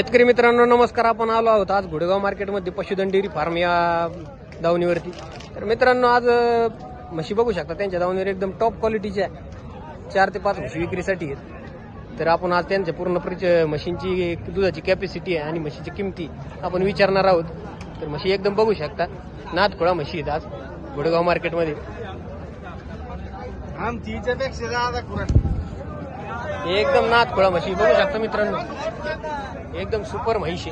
शेतकरी मित्रांनो नमस्कार. आपण आलो आहोत आज घोडेगाव मार्केटमध्ये पशुधन डेअरी फार्म या दावणीवरती. तर मित्रांनो आज म्हशी बघू शकता त्यांच्या दावणीवर एकदम टॉप क्वालिटीच्या आहे. चार ते पाच म्हशी विक्रीसाठी आहेत. तर आपण आज त्यांच्या पूर्ण परिचय म्हशींची दुधाची कॅपॅसिटी आहे आणि म्हशीची किमती आपण विचारणार आहोत. तर म्हशी एकदम बघू शकता. नाथखोळा म्हशी आहेत आज घोडेगाव मार्केटमध्ये. एकदम नाथखोळा म्हशी. बघू शकता मित्रांनो. एकदम सुपर आहे.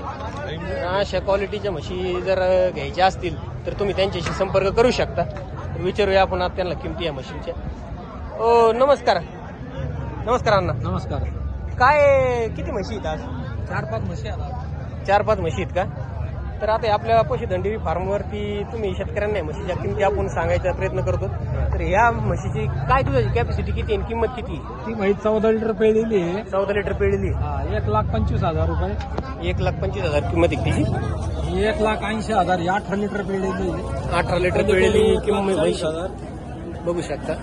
अशा क्वालिटीच्या म्हशी जर घ्यायच्या असतील तर तुम्ही त्यांच्याशी संपर्क करू शकता. विचारूया आपण आता त्यांना किमती या म्हशींच्या. ओ नमस्कार. नमस्कार अण्णा. नमस्कार. काय किती म्हशी आहेत आज? चार पाच म्हशी चार पाच म्हशी आहेत का? तर आता आपल्या पशुधंडी फार्मवरती तुम्ही शेतकऱ्यांना या म्हशीच्या किमती आपण सांगायचा प्रयत्न करतो. तर ह्या म्हशीची काय तुझ्याची कॅपॅसिटी किती आणि किंमत किती? ती म्हैस चौदा लिटर पेलेली आहे. चौदा लिटर पिळली हा, एक लाख पंचवीस हजार रुपये. एक लाख पंचवीस हजार किंमत आहे तिची. ही एक लाख ऐंशी हजार ही अठरा लिटर आहे. अठरा लिटर पिळलेली किंमत म्हैस. बघू शकता.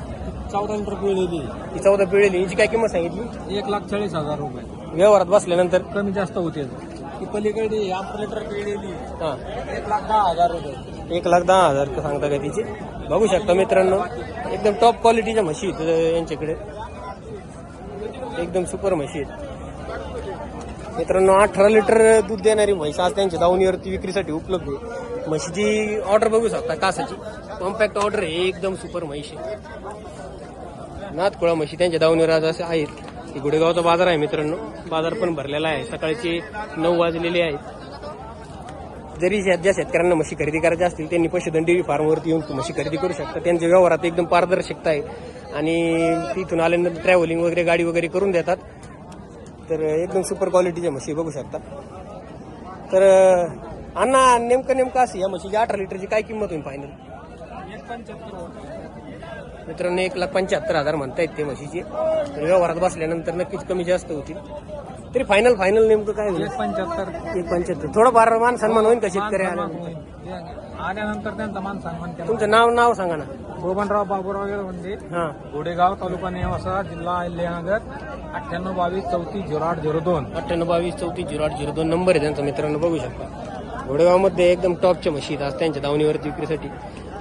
चौदा लिटर आहे. ही चौदा पिळलेली हिची काय किंमत सांगितली? एक लाख चाळीस हजार रुपये. व्यवहारात बसल्यानंतर? कमी जास्त होते. ती पलीकडे अठरा लिटर पेलेली आहे. हा. एक लाख दहा हजार रुपये. एक लाख दहा हजार का सांगता का तिची? बघू शकता मित्रांनो. एकदम टॉप क्वालिटीच्या म्हशी आहेत अं, यांच्याकडे. एकदम सुपर म्हशी आहेत. मित्रांनो अठरा लिटर दूध देणारी म्हैस आज त्यांच्या दावणीवरती विक्रीसाठी उपलब्ध आहे. म्हशीची ऑर्डर बघू शकता कासाची. कॉम्पॅक्ट ऑर्डर आहे एकदम सुपर म्हैस आहे. नाथकुळा म्हशी त्यांच्या दावणीवर आज असे आहेत. गुडेगावचा बाजार आहे मित्रांनो. बाजार पण भरलेला आहे. सकाळचे नऊ वाजलेले आहेत जरी ज्या ज्या शेतकऱ्यांना म्हशी खरेदी करायच्या असतील त्यांनी पशुधन डेअरी फार्मवरती येऊन म्हशी खरेदी करू शकतात. त्यांच्या व्यवहारात एकदम पारदर्शकता आहे. आणि तिथून आल्यानंतर ट्रॅव्हलिंग वगैरे गाडी वगैरे करून देतात. तर एकदम सुपर क्वालिटीच्या म्हशी बघू शकता. तर अण्णा नेमकं नेमकं असं या म्हशीची अठरा लिटरची काय किंमत होईल फायनल एक पंच्याहत्तर मित्रांनो एक लाख पंच्याहत्तर हजार म्हणतायत ते म्हशीचे. तर व्यवहारात बसल्यानंतर नक्कीच कमी जास्त होतील. तरी फायनल फायनल नेमकं काय होईल? एक पंच्याहत्तर एक पंच्याहत्तर थोडंफार मान सन्मान होईल का शेतकरी आल्यानंतर. आल्यानंतर त्यांचा मान सन्मान केला तुमचं नाव नाव सांगा ना. बबनराव बाबूराव म्हणजे हा. गोडेगाव तालुका नेवासा जिल्हा अहिल्यानगर. अठ्ठ्याण्णव बावीस चौतीस झिरो आठ झिरो दोन. अठ्ठ्याण्णव बावीस चौतीस झिरो आठ झिरो दोन नंबर आहे त्यांचा मित्रांनो बघू शकता. घोडेगावमध्ये एकदम टॉपच्या म्हशी आहेत. आज त्यांच्या दावणीवरती विक्रीसाठी.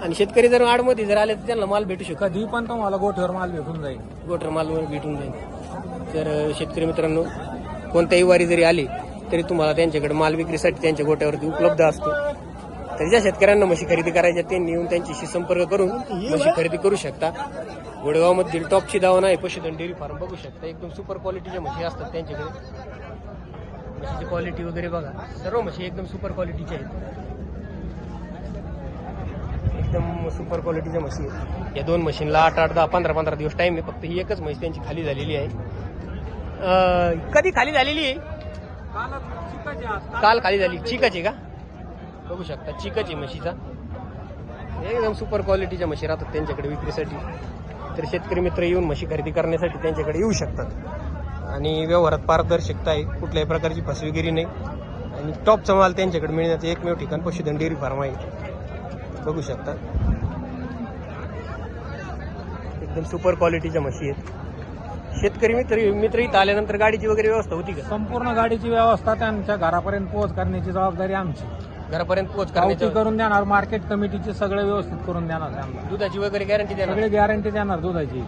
आणि शेतकरी जर आडमध्ये जर आले तर त्यांना माल भेटू शकतो. कधी पण तुम्हाला गोठ्यावर माल भेटून जाईल. गोटर मालवर भेटून जाईल. तर शेतकरी मित्रांनो कोणत्याही वारी जरी आली तरी तुम्हाला त्यांच्याकडे माल विक्रीसाठी त्यांच्या गोट्यावरती उपलब्ध असतो. तर ज्या शेतकऱ्यांना म्हशी खरेदी करायच्या त्यांनी येऊन त्यांच्याशी संपर्क करून म्हशी खरेदी करू शकता. गोडेगावमधील टॉपची दावण आहे पशुधन डेअरी फार्म बघू शकता. एकदम सुपर क्वालिटीच्या म्हशी असतात त्यांच्याकडे. म्हशीची क्वालिटी वगैरे बघा. सर्व म्हशी एकदम सुपर क्वालिटीच्या आहेत. एकदम सुपर क्वालिटीच्या म्हशी आहेत या दोन मशीनला आठ आठ दहा पंधरा पंधरा दिवस टाइम आहे. फक्त ही एकच म्हशी त्यांची खाली झालेली आहे. अं, कधी खाली झालेली आहे? काल खाली झाली. चिकाची का? बघू शकता. चिकाची म्हशीचा एकदम सुपर क्वालिटीच्या म्हशी राहतात त्यांच्याकडे विक्रीसाठी. तर शेतकरी मित्र येऊन म्हशी खरेदी करण्यासाठी त्यांच्याकडे येऊ शकतात. आणि व्यवहारात पारदर्शकता आहे. कुठल्याही प्रकारची फसवेगिरी नाही. आणि टॉपचा माल त्यांच्याकडे मिळण्याचं एकमेव ठिकाण पशुधन डेअरी फार्म आहे. बघू शकता. एकदम सुपर क्वालिटीच्या म्हशी आहेत. शेतकरी मित्र मित्र इथं आल्यानंतर गाडीची वगैरे व्यवस्था होती का? संपूर्ण गाडीची व्यवस्था त्यांच्या घरापर्यंत पोहोच करण्याची जबाबदारी आमची. घरापर्यंत पोहोच पावती करण्याची करून देणार मार्केट कमिटीची सगळं व्यवस्थित करून देणार त्यांना. दुधाची वगैरे गॅरंटी देणार? सगळे गॅरंटी देणार दुधाची.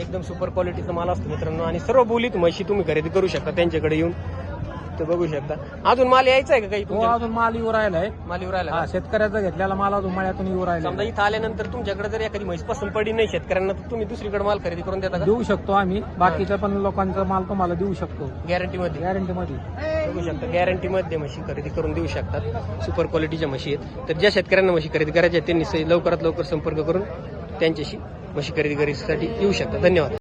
एकदम सुपर क्वालिटीचा माल असतो मित्रांनो. आणि सर्व बोलीत म्हशी तुम्ही खरेदी करू शकता. त्यांच्याकडे येऊन ते बघू शकता. अजून माल यायचा आहे का काही तो तुमच्या? अजून माल येऊ राहिलाय माल येऊ राहिला हा का? शेतकऱ्याचा घेतलेला माल अजून मळ्यातून येऊ राहिला समजा इथं आल्यानंतर तुमच्याकडे जर एखादी म्हैस पसंत पडली नाही शेतकऱ्यांना तर तुम्ही दुसरीकडे माल खरेदी करून देता का? देऊ शकतो आम्ही. बाकीच्या पण लोकांचा माल तुम्हाला देऊ शकतो. गॅरंटी मध्ये? गॅरंटी मध्ये. बघू शकता. गॅरंटी मध्ये म्हशी खरेदी करून देऊ शकतात. सुपर क्वालिटीच्या म्हशी आहेत. तर ज्या शेतकऱ्यांना म्हशी खरेदी करायच्या आहेत त्यांनी स- लवकरात लवकर संपर्क करून त्यांच्याशी म्हशी खरेदी करण्यासाठी येऊ शकतात धन्यवाद.